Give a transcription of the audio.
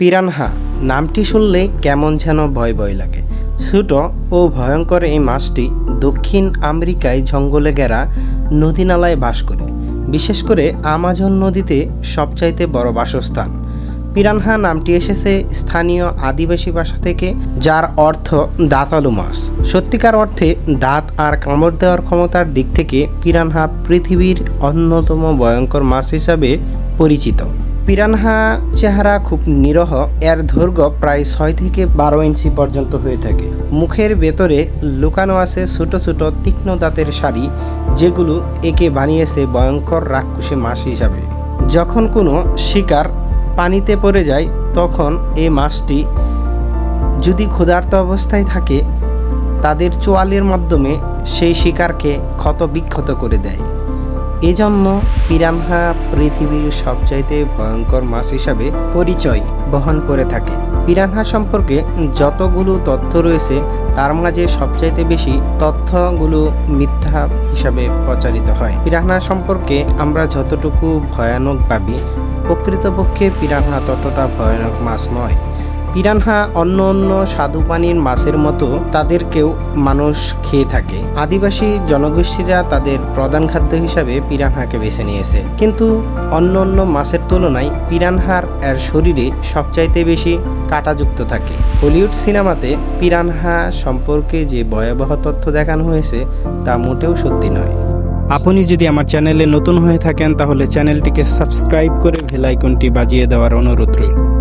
Piranha, নামটি শুনলে কেমন যেন ভয় ভয় লাগে। ছোট ও ভয়ঙ্কর এই মাছটি দক্ষিণ আমেরিকায় জঙ্গলে ঘেরা নদী নালায় বাস করে। বিশেষ করে আমাজন নদীতে সবচাইতে বড় বাসস্থান। পিরানহা নামটি এসেছে স্থানীয় আদিবাসী ভাষা থেকে, যার অর্থ দাঁতালু মাছ। সত্যিকার অর্থে দাঁত আর কামড় দেওয়ার ক্ষমতার দিক থেকে পিরানহা পৃথিবীর অন্যতম ভয়ঙ্কর মাছ হিসাবে পরিচিত। পিরানহা চেহারা খুব নিরহ, এর দৈর্ঘ্য প্রায় ছয় থেকে বারো ইঞ্চি পর্যন্ত হয়ে থাকে। মুখের ভেতরে লুকানো আছে ছোট ছোট তীক্ষ্ণ দাঁতের শাড়ি, যেগুলো একে বানিয়েছে ভয়ঙ্কর রাক্ষসী মাছ হিসাবে। যখন কোনো শিকার পানিতে পড়ে যায়, তখন এই মাছটি যদি ক্ষুধার্ত অবস্থায় থাকে, তাদের চোয়ালের মাধ্যমে সেই শিকারকে ক্ষত বিক্ষত করে দেয়। এজন্য পিরানহা পৃথিবীর সবচাইতে ভয়ঙ্কর মাছ হিসাবে পরিচয় বহন করে থাকে। পিরানহা সম্পর্কে যতগুলো তথ্য রয়েছে, তার মাঝে সবচাইতে বেশি তথ্যগুলো মিথ্যা হিসাবে প্রচারিত হয়। পিরানহা সম্পর্কে আমরা যতটুকু ভয়ানক ভাবি, প্রকৃতপক্ষে পিরানহা ততটা ভয়ানক মাছ নয়। পিরানহা অন্য অন্য স্বাদু পানির মাছের মতো তাদেরকেও মানুষ খেয়ে থাকে। আদিবাসী জনগোষ্ঠীরা তাদের প্রধান খাদ্য হিসাবে পিরানহাকে বেছে নিয়েছে। কিন্তু অন্য অন্য মাছের তুলনায় পিরানহার এর শরীরে সবচাইতে বেশি কাঁটাযুক্ত থাকে। হলিউড সিনেমাতে পিরানহা সম্পর্কে যে ভয়াবহ তথ্য দেখানো হয়েছে, তা মোটেও সত্যি নয়। আপনি যদি আমার চ্যানেলে নতুন হয়ে থাকেন, তাহলে চ্যানেলটিকে সাবস্ক্রাইব করে ভেলাইকনটি বাজিয়ে দেওয়ার অনুরোধ রইল।